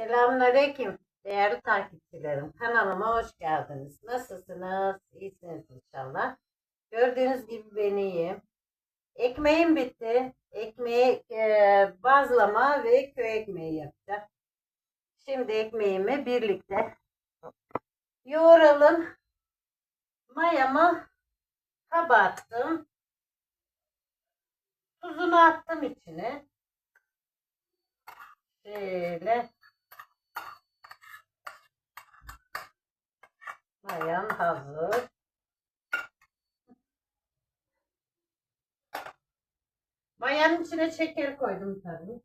Selamünaleyküm değerli takipçilerim. Kanalıma hoş geldiniz. Nasılsınız? İyisiniz inşallah. Gördüğünüz gibi ben iyiyim. Ekmeğim bitti. Ekmeği e, bazlama ve köy ekmeği yapacağım. Şimdi ekmeğimi birlikte yoğuralım. Mayamı kabarttım. Tuzunu attım içine. Şöyle Mayan hazır. Mayanın içine şeker koydum tabii.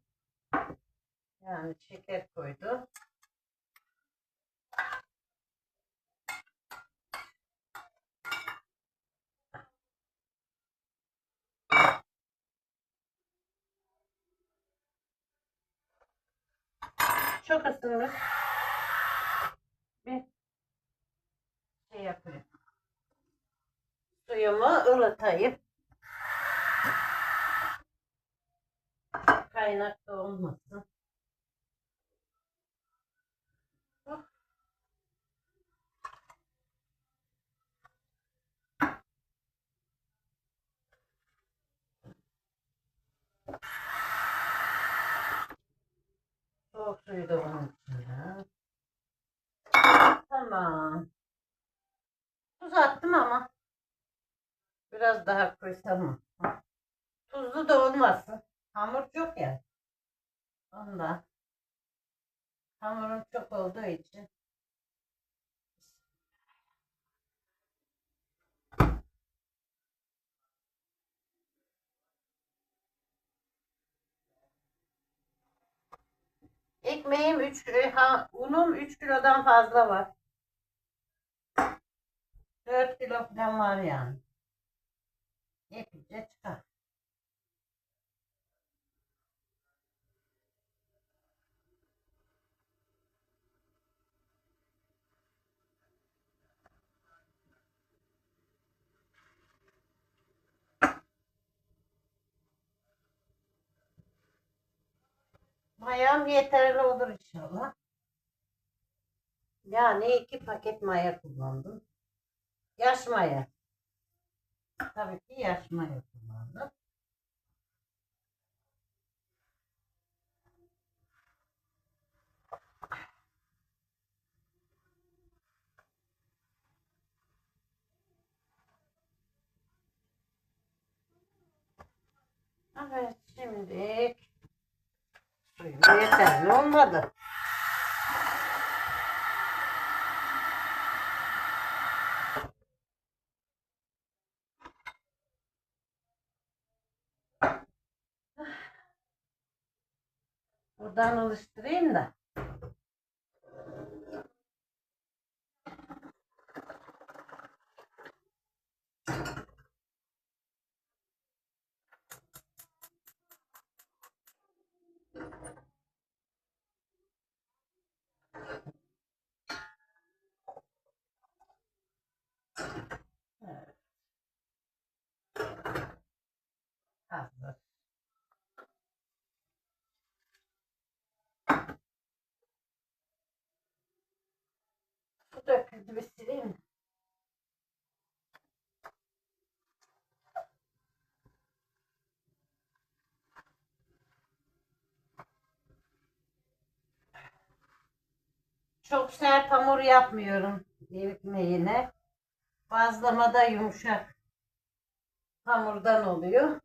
Yani şeker koydu. Çok ısınmış. Bir şey yapayım. Suyumu ılıtayım. Kaynak da olmasın. Soğuk suyu da bunun içine. Tamam. Tuz attım ama daha koysam mı? Tuzlu da olmasın. Hamur çok ya. Ondan. Hamurum çok olduğu için. Ekmeğim 3 ha, unum 3 kilodan fazla var. 4 kilo falan var yani. Epeyce çıkar. Mayam yeterli olur inşallah. Yani iki paket maya kullandım. Yaş maya. Tabii ki yaş kullandım. Evet şimdi suyum yeterli olmadı. Buradan alıştırayım da. Evet. Hazır. Bir sileyim. mi? Çok sert hamur yapmıyorum ekmeğine. Bazlamada yumuşak hamurdan oluyor.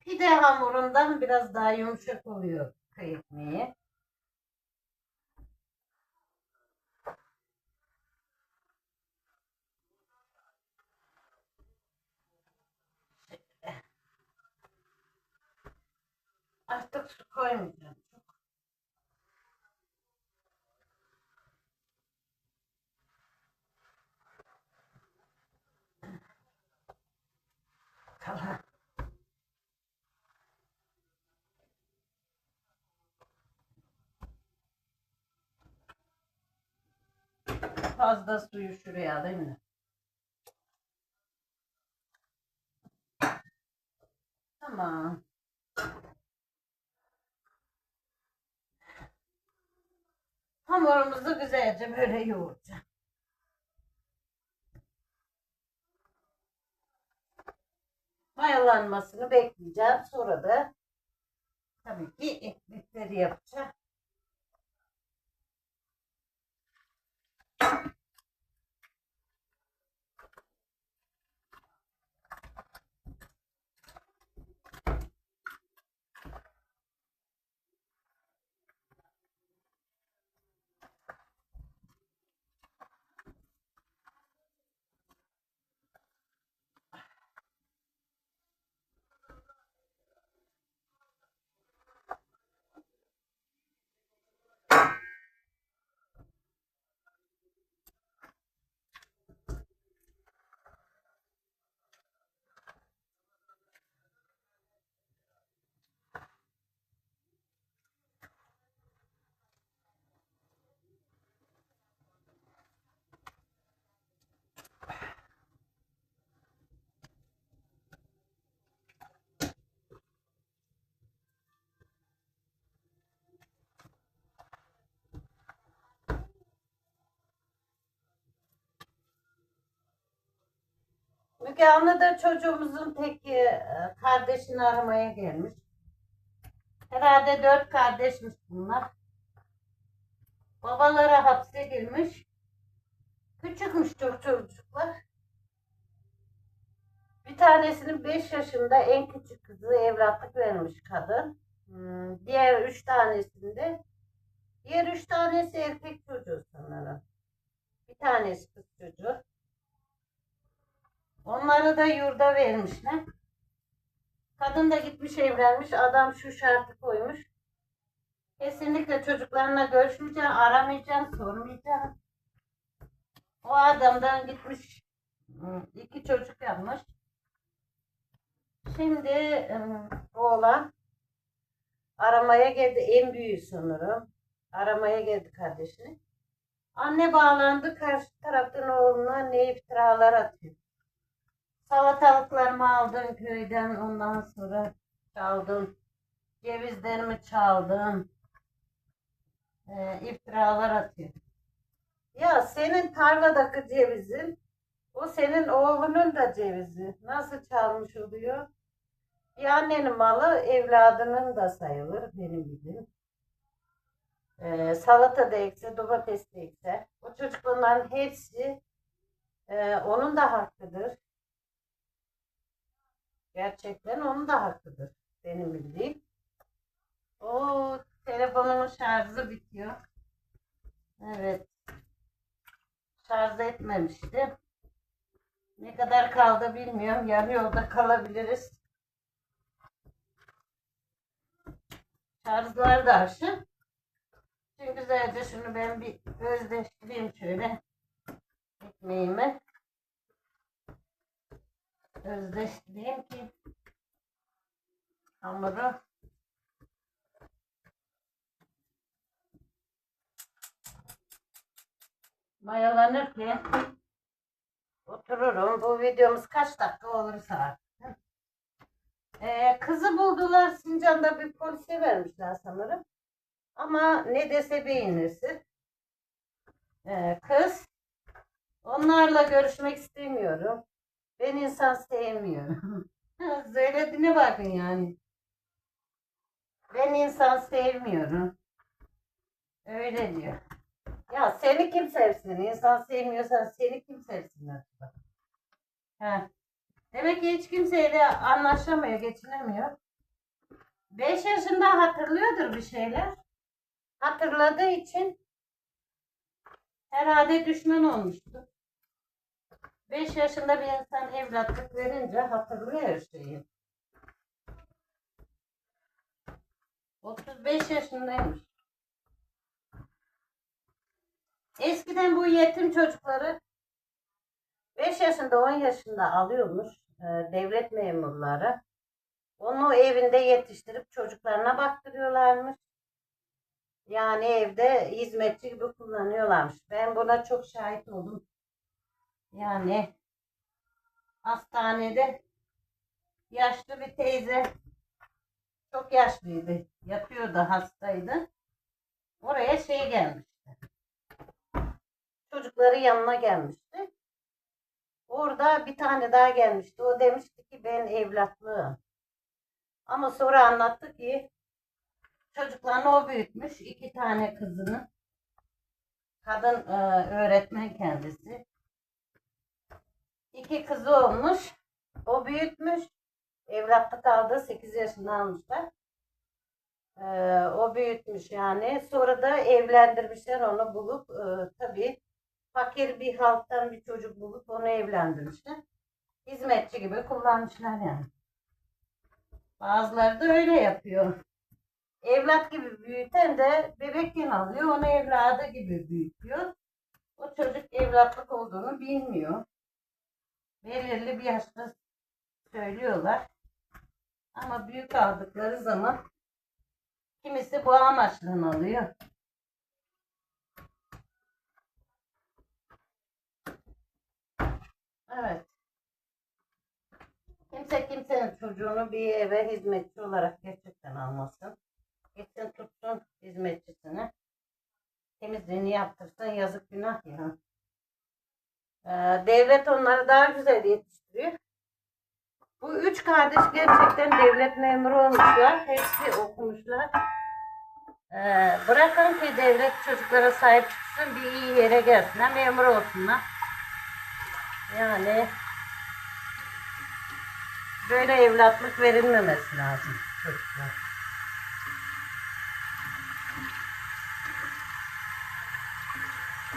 Pide hamurundan biraz daha yumuşak oluyor köy ekmeği. Artık su koymayacağım. Tamam. Fazla suyu şuraya alayım mı? Tamam. Hamurumuzu güzelce böyle yoğuracağım. Mayalanmasını bekleyeceğim. Sonra da tabii ki ekmekleri yapacağım. Müge Anlı da çocuğumuzun tek e, kardeşini aramaya gelmiş. Herhalde dört kardeşmiş bunlar. Babaları hapsedilmiş. Küçükmüş çok çocuklar. Bir tanesinin 5 yaşında en küçük kızı evlatlık vermiş kadın. Hmm, Diğer üç tanesinde diğer üç tanesi erkek çocuğu sanırım. Bir tanesi kız çocuğu. Onları da yurda vermişler. Kadın da gitmiş evlenmiş. Adam şu şartı koymuş. Kesinlikle çocuklarına görüşmeyeceksin, aramayacaksın, sormayacaksın. O adamdan gitmiş iki çocuk yapmış. Şimdi ıı, oğlan aramaya geldi. En büyüğü sanırım. Aramaya geldi kardeşini. Anne bağlandı. Karşı taraftan oğluna ne iftiralar atıyor. Salatalıklarımı aldın köyden ondan sonra çaldın. Cevizlerimi çaldın. Ee, iftiralar atıyor. Ya senin tarladaki cevizin o senin oğlunun da cevizi. Nasıl çalmış oluyor? Bir annenin malı evladının da sayılır benim bildiğim. Ee, salata da ekse, domates de ekse. O çocuk bunların hepsi e, onun da hakkıdır. Gerçekten onun da hakkıdır. Benim bildiğim. O telefonumun şarjı bitiyor. Evet. Şarj etmemişti. Ne kadar kaldı bilmiyorum. Yarı yolda kalabiliriz. Şarjlar da aşı. Şimdi güzelce şunu ben bir özdeştireyim şöyle. Ekmeğimi özdeştireyim ki hamuru mayalanırken otururum. Bu videomuz kaç dakika olursa. Ee, kızı buldular. Sincan'da bir polise vermişler sanırım. Ama ne dese beğenirsin. Ee, kız onlarla görüşmek istemiyorum. Ben insan sevmiyorum. Söylediğine bakın yani. Ben insan sevmiyorum. Öyle diyor. Ya seni kim sevsin? İnsan sevmiyorsan seni kim sevsin acaba? Demek ki hiç kimseyle anlaşamıyor, geçinemiyor. 5 yaşında hatırlıyordur bir şeyler. Hatırladığı için herhalde düşman olmuştu. 5 yaşında bir insan evlatlık verince hatırlıyor her şeyi. 35 yaşındaymış. Eskiden bu yetim çocukları 5 yaşında 10 yaşında alıyormuş e, devlet memurları. Onu evinde yetiştirip çocuklarına baktırıyorlarmış. Yani evde hizmetçi gibi kullanıyorlarmış. Ben buna çok şahit oldum. Yani hastanede yaşlı bir teyze çok yaşlıydı. Yatıyordu hastaydı. Oraya şey gelmişti. Çocukları yanına gelmişti. Orada bir tane daha gelmişti. O demişti ki ben evlatlığım. Ama sonra anlattı ki çocuklarını o büyütmüş. iki tane kızını. Kadın e, öğretmen kendisi. İki kızı olmuş. O büyütmüş. Evlatlık aldı. 8 yaşında almışlar. Ee, o büyütmüş yani. Sonra da evlendirmişler onu bulup e, tabii fakir bir halktan bir çocuk bulup onu evlendirmişler. Hizmetçi gibi kullanmışlar yani. Bazıları da öyle yapıyor. Evlat gibi büyüten de bebekken alıyor. Onu evladı gibi büyütüyor. O çocuk evlatlık olduğunu bilmiyor. Belirli bir yaşta söylüyorlar. Ama büyük aldıkları zaman kimisi bu amaçla alıyor. Evet. Kimse kimsenin çocuğunu bir eve hizmetçi olarak gerçekten almasın. Gitsin tutsun hizmetçisini. Temizliğini yaptırsın yazık günah ya. Ee, devlet onları daha güzel yetiştiriyor. Bu üç kardeş gerçekten devlet memuru olmuşlar. Hepsi okumuşlar. Ee, bırakın ki devlet çocuklara sahip çıksın, bir iyi yere gelsinler, memur olsunlar. Yani böyle evlatlık verilmemesi lazım çocuklar.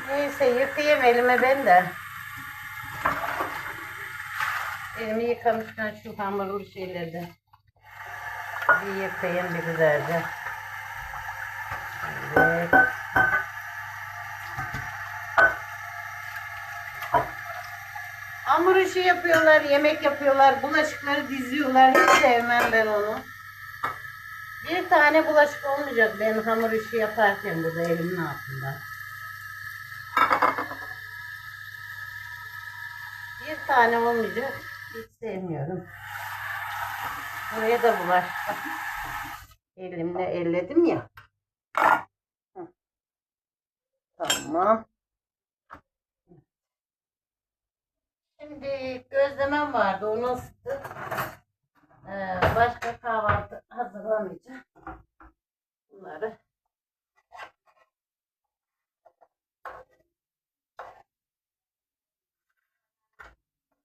Neyse yıkayayım elimi ben de. Elimi yıkamışken şu hamurlu şeylerden bir yıkayayım bir güzelce. Evet. Hamur işi yapıyorlar, yemek yapıyorlar, bulaşıkları diziyorlar. Hiç sevmem ben onu. Bir tane bulaşık olmayacak ben hamur işi yaparken burada elimin altında. Bir tane olmayacak. Hiç sevmiyorum. Buraya da bulaştı. Elimle elledim ya. Tamam. Şimdi gözlemem vardı. Onu ısıttık. Ee, başka kahvaltı hazırlamayacağım. Bunları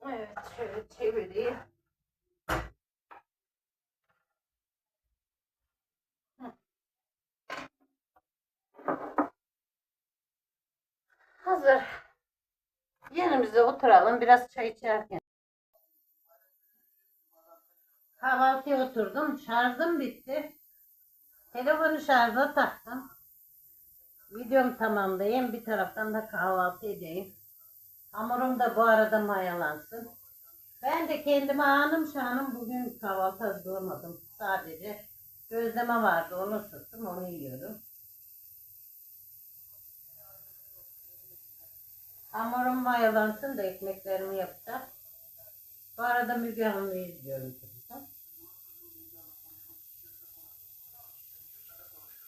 Evet, şöyle çevireyim. Hazır. Yerimize oturalım. Biraz çay içerken. Kahvaltıya oturdum. Şarjım bitti. Telefonu şarja taktım. Videomu tamamlayayım. Bir taraftan da kahvaltı edeyim. Hamurum da bu arada mayalansın. Ben de kendime anım şanım bugün kahvaltı hazırlamadım. Sadece gözleme vardı onu ısıttım onu yiyorum. Hamurum mayalansın da ekmeklerimi yapacağım. Bu arada Müge Hanım'ı izliyorum.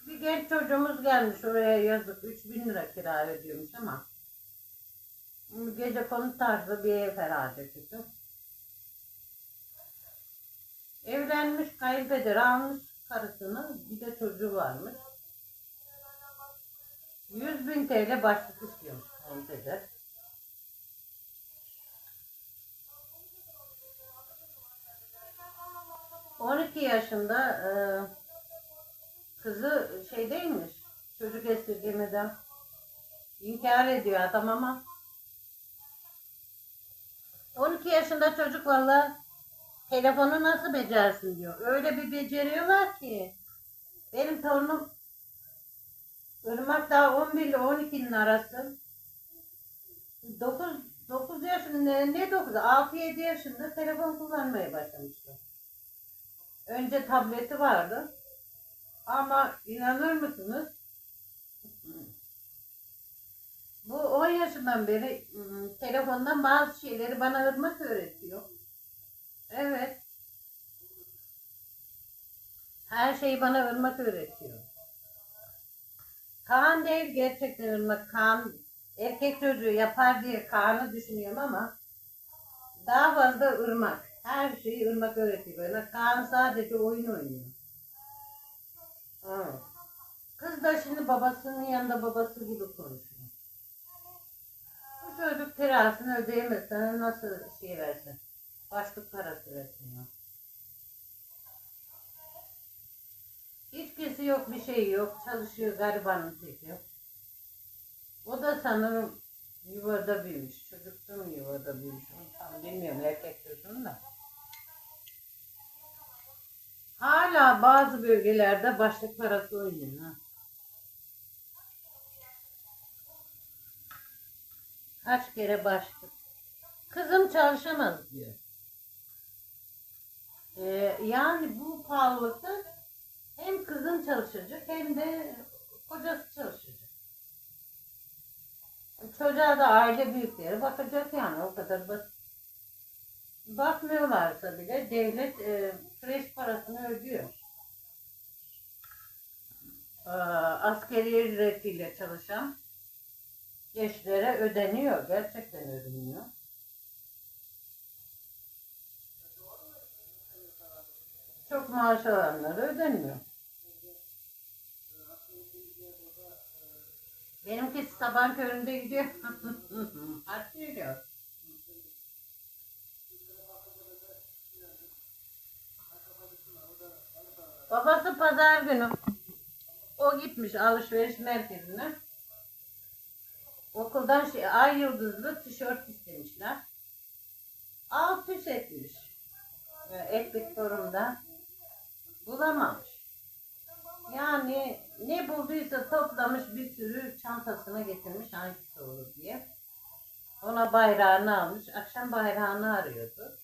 Bir genç çocuğumuz gelmiş oraya yazık 3000 lira kira ödüyormuş ama gece konu tarzı bir ev herhalde kızım. Evlenmiş kaybeder almış karısını bir de çocuğu varmış. 100 bin TL başlık istiyormuş kaybeder. ...12 yaşında e, kızı şeydeymiş, çocuk esirgemeden inkar ediyor adam ama 12 yaşında çocuk valla telefonu nasıl becersin diyor. Öyle bir beceriyorlar ki. Benim torunum Irmak daha 11 ile 12'nin arası. 9, 9 yaşında ne 9 6-7 yaşında telefon kullanmaya başlamıştı. Önce tableti vardı. Ama inanır mısınız? Bu 10 yaşından beri ım, telefondan bazı şeyleri bana ırmak öğretiyor. Evet. şeyi bana ırmak öğretiyor. Kaan değil gerçekten ırmak. Kaan erkek çocuğu yapar diye Kaan'ı düşünüyorum ama daha fazla ırmak. Her şeyi ırmak öğretiyor bana. Kaan sadece oyun oynuyor. Evet. Kız da şimdi babasının yanında babası gibi konuşuyor. Bu çocuk kirasını ödeyemez. Sana nasıl şey versin? Başlık parası ya. Hiçbirisi yok bir şey yok. Çalışıyor garibanın teki. O da sanırım yuvada büyümüş. Çocukta mı yuvada büyümüş? Onu tam bilmiyorum erkek çocuğun da. Hala bazı bölgelerde başlık parası oynuyor. Ha. Kaç kere başlık. Kızım çalışamaz diyor. Ee, yani bu pahalılıkta hem kızın çalışacak hem de kocası çalışacak. Çocuğa da aile büyükleri bakacak yani o kadar basit. Bakmıyorlarsa bile devlet e, kreş parasını ödüyor. Ee, askeri ücretiyle çalışan eşlere ödeniyor. Gerçekten ödeniyor. Çok maaş alanlara ödenmiyor. Benimki sabah köründe gidiyor. Gidiyor. Babası pazar günü o gitmiş alışveriş merkezine. Okuldan şey, ay yıldızlı tişört istemişler. Alt üst etmiş. Ee, Etlik forumda. Bulamamış. Yani ne bulduysa toplamış bir sürü çantasına getirmiş hangisi olur diye. Ona bayrağını almış. Akşam bayrağını arıyordu.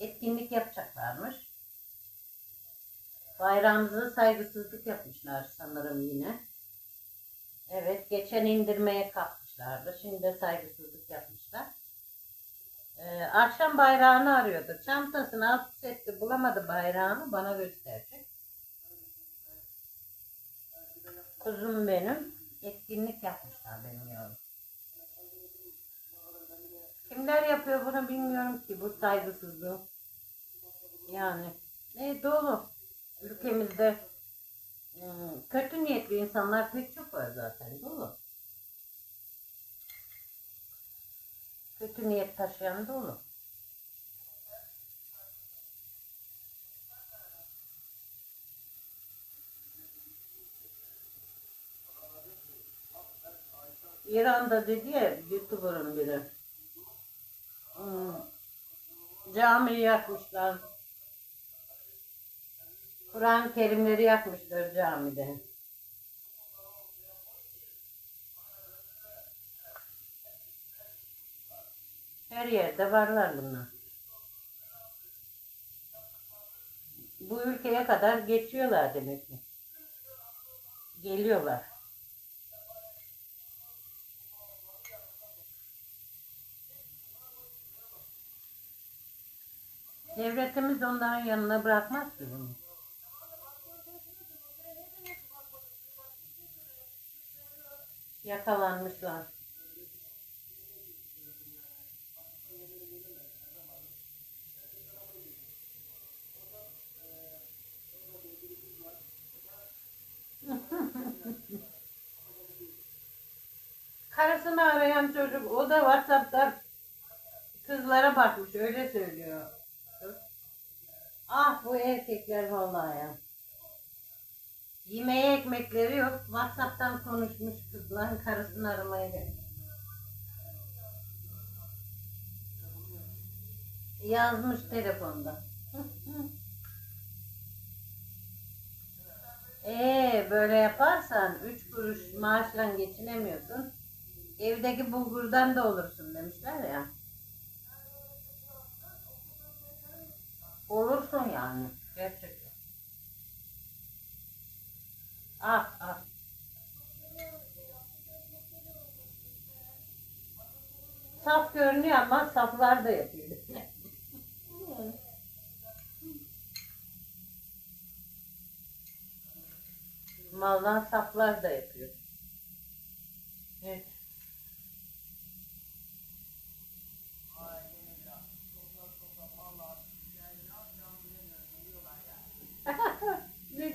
Etkinlik yapacaklarmış. Bayrağımıza saygısızlık yapmışlar sanırım yine. Evet, geçen indirmeye kalkmışlardı. Şimdi de saygısızlık yapmışlar. Ee, akşam bayrağını arıyordu. Çantasını alt etti, bulamadı bayrağını bana gösterecek. Kuzum benim. Etkinlik yapmışlar benim yavrum. Kimler yapıyor bunu bilmiyorum ki bu saygısızlığı. Yani ne dolu. Ülkemizde Hmm, kötü niyetli insanlar pek çok var zaten dolu. Kötü niyet taşıyan dolu. İran'da dedi ya YouTuber'ın biri. Hmm, camiyi yakmışlar. Kur'an-ı Kerimleri yakmışlar camide. Her yerde varlar bunlar. Bu ülkeye kadar geçiyorlar demek ki. Geliyorlar. Devletimiz onların yanına bırakmaz ki bunu. Yakalanmışlar. Karısını arayan çocuk o da Whatsapp'ta kızlara bakmış öyle söylüyor. Ah bu erkekler vallahi ya. Yemeğe ekmekleri yok. Whatsapp'tan konuşmuş kızlar karısını aramaya gelmiş. Yazmış telefonda. Ee böyle yaparsan üç kuruş maaşla geçinemiyorsun. Evdeki bulgurdan da olursun demişler ya. Olursun yani gerçekten. Ah ah. Saf görünüyor ama saflar da yapıyor. Maldan saplar da yapıyor. Evet.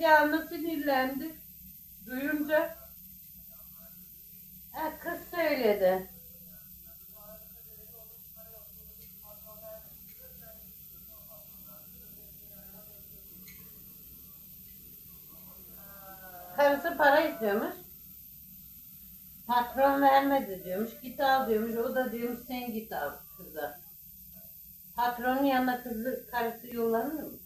Anlı sinirlendi. Duyunca. Ha, kız söyledi. Karısı para istiyormuş. Patron vermedi diyormuş. Git al diyormuş. O da diyormuş sen git al kıza. Patronun yanına kızı karısı yollanır mı?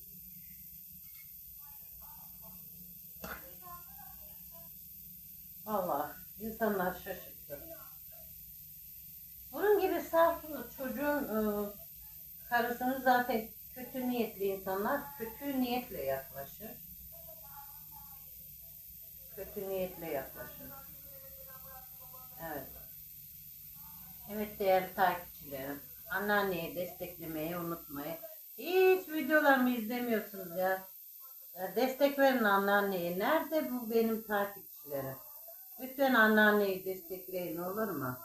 Allah insanlar şaşırttı. Bunun gibi saf çocuğun e, karısını zaten kötü niyetli insanlar kötü niyetle yaklaşır. Kötü niyetle yaklaşır. Evet. Evet değerli takipçilerim. Anneanneyi desteklemeyi unutmayın. Hiç videolarımı izlemiyorsunuz. Ya Destek verin anneanneye. Nerede bu benim takipçilerim? Lütfen anneanneyi destekleyin olur mu?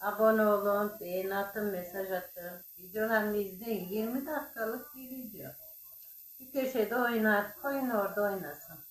Abone olun, beğeni atın, mesaj atın. Videolarımı izleyin. 20 dakikalık bir video. Bir köşede oynar, koyun orada oynasın.